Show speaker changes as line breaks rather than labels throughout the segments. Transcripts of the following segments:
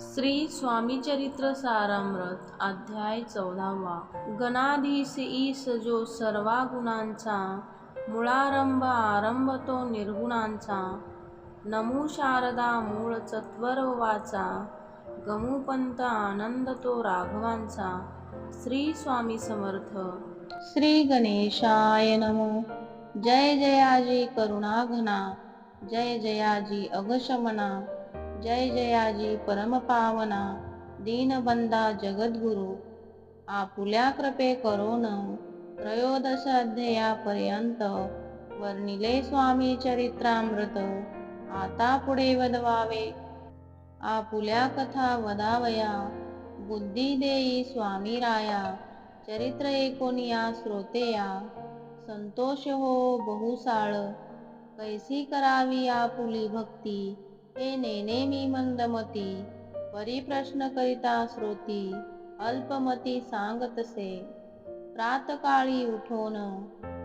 श्री स्वामी चरित्र सारामृत अध्याय चौदावा. गणाधीश ईस जो सर्वा गुणांचा मुळारंभ आरंभ तो निर्गुणांचा. नमू शारदा मूळ चत्वर वाचा गमुपंत आनंद तो राघवांचा. श्री स्वामी समर्थ.
श्री गणेशाय नमो. जय जयाजी करुणाघना. जय जयाजी अगशमना जय जयाजी परमपावना दीनबंदा जगद्गुरु आपुल्या कृपे करोन त्रयोदश अध्यायापर्यंत वर्णिले स्वामी चरित्रामृत आता पुढे वदवावे. आपुल्या कथा वदावया बुद्धी देई स्वामी राया चरित्र एकोनिया श्रोतेया संतोष हो बहुसाळ कैसी करावी आपुली भक्ती? ते नेने मी मंदमती परिप्रश्न करिता श्रोती अल्पमती सांगतसे प्रातकाळी उठोन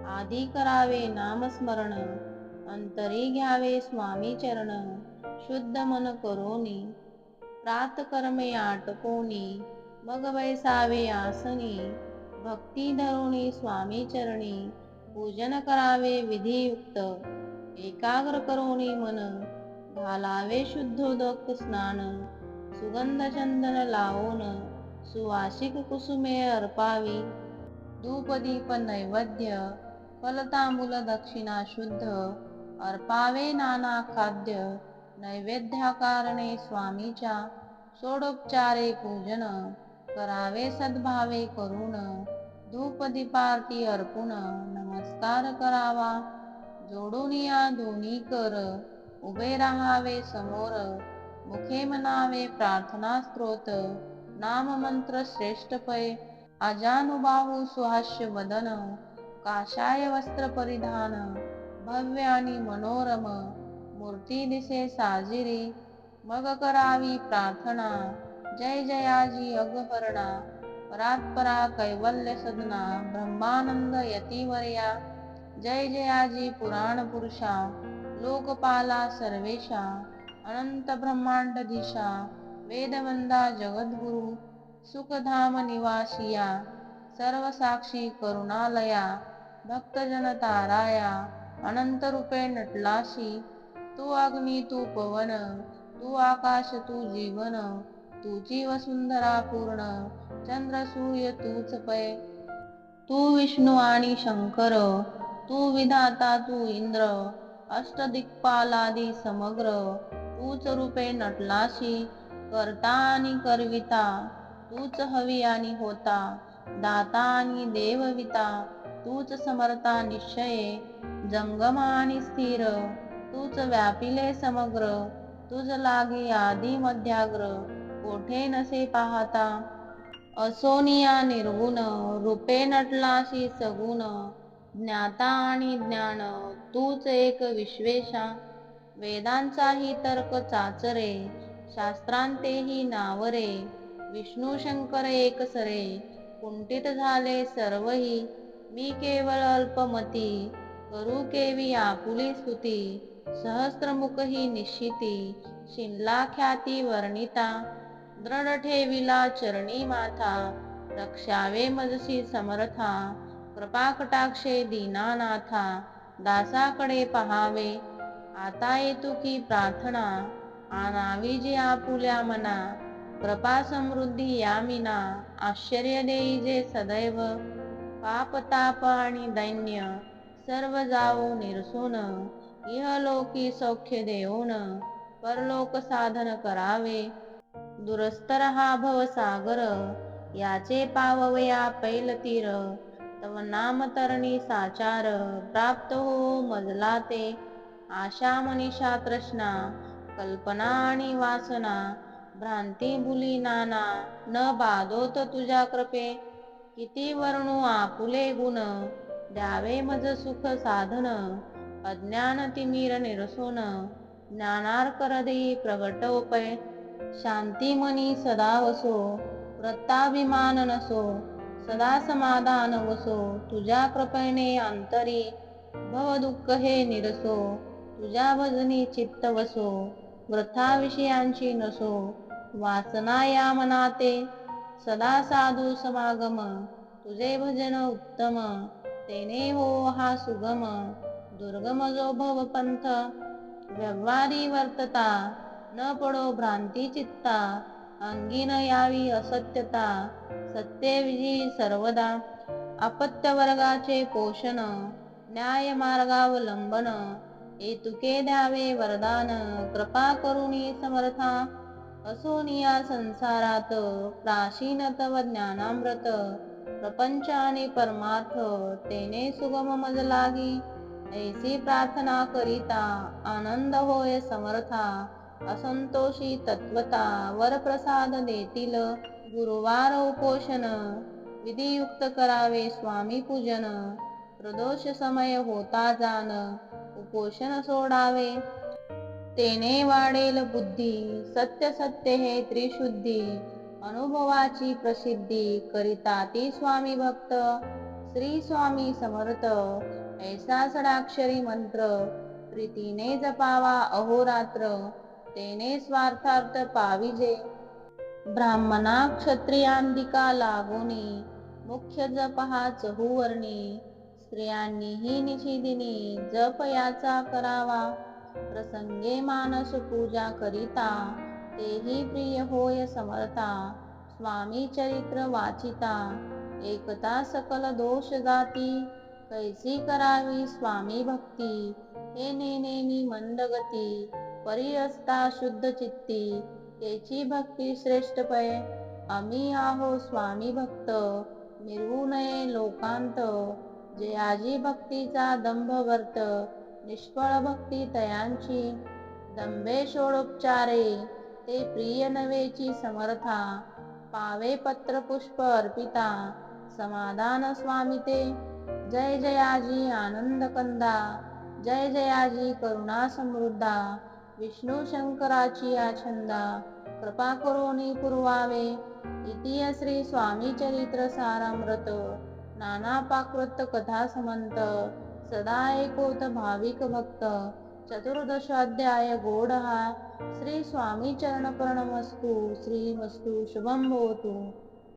आधी करावे नामस्मरण अंतरी घ्यावे स्वामी चरण शुद्ध मन करोनी. प्रातकर्मे आटपोनी मग बैसावे आसनी. भक्ती धरुणी स्वामी चरणी पूजन करावे विधियुक्त एकाग्र करोनी मन. घालावे शुद्धोदक स्नान सुगंध चंदन लावून सुवासिक कुसुमे अर्पावी धूपदीप नैवेद्य फलतांबूल दक्षिणा शुद्ध अर्पावे नाना खाद्य नैवेद्याकारणे स्वामीच्या सोडोपचारे पूजन करावे सद्भावे करून धूपदीपारती अर्पुण नमस्कार करावा जोडून या दोन्ही कर उभे राहावे समोर. मुखे म्हणावे प्रार्थना स्त्रोत नाम मंत्र श्रेष्ठ पै अजानुबाहू सुहास्य वदन. काशाय वस्त्र परिधान. भव्य आणि मनोरम. मूर्ती दिसे साजिरी. मग करावी प्रार्थना. जय जयाजी अगहरणा परात्परा कैवल्य सदना. ब्रह्मानंद यतिवर्या. जय जयाजी पुराण पुरुषा. लोकपाला सर्वेशा अनंत ब्रह्मांड दिशा वेदवंदा जगद्गुरु सुखधाम निवासिया सर्वसाक्षी करुणालया भक्तजन ताराया अनंत रूपे नटलाशी तू अग्नी तू पवन तू आकाश तू जीवन तू जीव सुंदरा पूर्ण चंद्र सूर्य तूच पै तू विष्णू आणि शंकर तू विधाता तू इंद्र अष्टदिक्पालादी समग्र तूच रूपे नटलाशी करता आणि करविता तूच हवी आणि होता दाता आणि देवविता तूच समर्था निश्चये जंगम आणि स्थिर तूच व्यापिले समग्र तुझ लागे आदी मध्याग्र कोठे नसे पाहता? असोनिया निर्गुण रूपे नटलाशी सगुण ज्ञाता आणि ज्ञान तूच एक विश्वेशा. वेदांचाही तर्क चाचरे शास्त्रांतेही नावरे. विष्णू शंकर एकसरे कुंठित झाले सर्वही. मी केवळ अल्पमती करू केवी आपुली स्तुती. सहस्त्रमुखही निश्चिती शिनला ख्याती वर्णिता. दृढ ठेविला चरणी माथा रक्षावे मजसी समर्था. कृपाकटाक्षे दीनानाथा दासाकडे पहावे. आता येतो की प्रार्थना. आणावी आपुल्या मना. कृपा समृद्धी यामिना आश्चर्य देई जे सदैव. पाप ताप आणि दैन्य सर्व जाऊ निरसून. इहलोकी सौख्य देऊन परलोक साधन करावे. दुरस्तर हा भवसागर याचे पाववया पैल तीर तव नाम तरणी साचार प्राप्त हो मजला ते. आशा मनीषा तृष्णा कल्पना आणि वासना भ्रांती बुली नाना न बाधोत तुझ्या कृपे. किती वर्णू आपुले गुण द्यावे मज सुख साधन. अज्ञान तिमीर निरसोन ज्ञानार कर देई प्रगट उपय. शांती मनी सदा वसो वृत्ताभिमान नसो. सदा समाधान वसो तुझ्या कृपेने अंतरी भव दुःख हे निरसो तुझ्या भजनी चित्त वसो वृथा विषयांची नसो वासना या मनाते सदा साधू समागम तुझे भजन उत्तम तेने हो हा सुगम दुर्गम जो भव पंथ व्यवहारी वर्तता न पडो भ्रांती चित्ता अंगी न यावी असत्यता सत्य विजी सर्वदा. अपत्य वर्गाचे पोषण न्याय मार्गावलंबन एतुके द्यावे वरदान कृपा करुणी समर्था. असोनिया संसारात प्राचीन तव ज्ञानामृत प्रपंच आणि परमार्थ तेने सुगम मज लागी ऐसी प्रार्थना करिता आनंद होय समर्था. असंतोषी तत्वता वरप्रसाद देतील गुरुवार उपोषण विधियुक्त करावे स्वामी पूजन प्रदोष समय होता जाण उपोषण सोडावे. तेने वाढेल बुद्धी सत्य सत्य हे त्रिशुद्धी अनुभवाची प्रसिद्धी करिता ती स्वामी भक्त श्री स्वामी समर्थ ऐसा सडाक्षरी मंत्र प्रीतीने जपावा अहोरात्र. तेने स्वार्थार्थ पाविजे. ब्राह्मणा क्षत्रियांदिका लागोनी मुख्य जप हा चहुवर्णी स्त्रियांनीही निषिदिनी जप याचा करावा. प्रसंगे मानस पूजा करिता तेही प्रिय होय समर्था स्वामी चरित्र वाचिता. एकता सकल दोष जाती कैसी करावी स्वामी भक्ती? हे नेनेमी मंदगती परी असता शुद्ध चित्ती त्याची भक्ती श्रेष्ठ पय आम्ही आहो स्वामी भक्त मिरवू नये लोकांत. जयाजी भक्तीचा दंभ वर्त निष्फळ भक्ती तयांची. दंभे षोडोपचारे ते प्रिय नवेची समर्था. पावे पत्र पुष्प अर्पिता समाधान स्वामी ते. जय जयाजी आनंद कंदा जय जयाजी करुणा समृद्धा. विष्णू शंकराची आछंदा. कृपा करोनी पुरवावे इतिय श्री स्वामी चरित्र सारामृत. नाना पाकृत कथा समंत सदा एकोत भाविक भक्त. चतुर्दश अध्याय गोड हा. श्री स्वामी चरण प्रणमस्तु श्री मस्तु शुभम भवतु.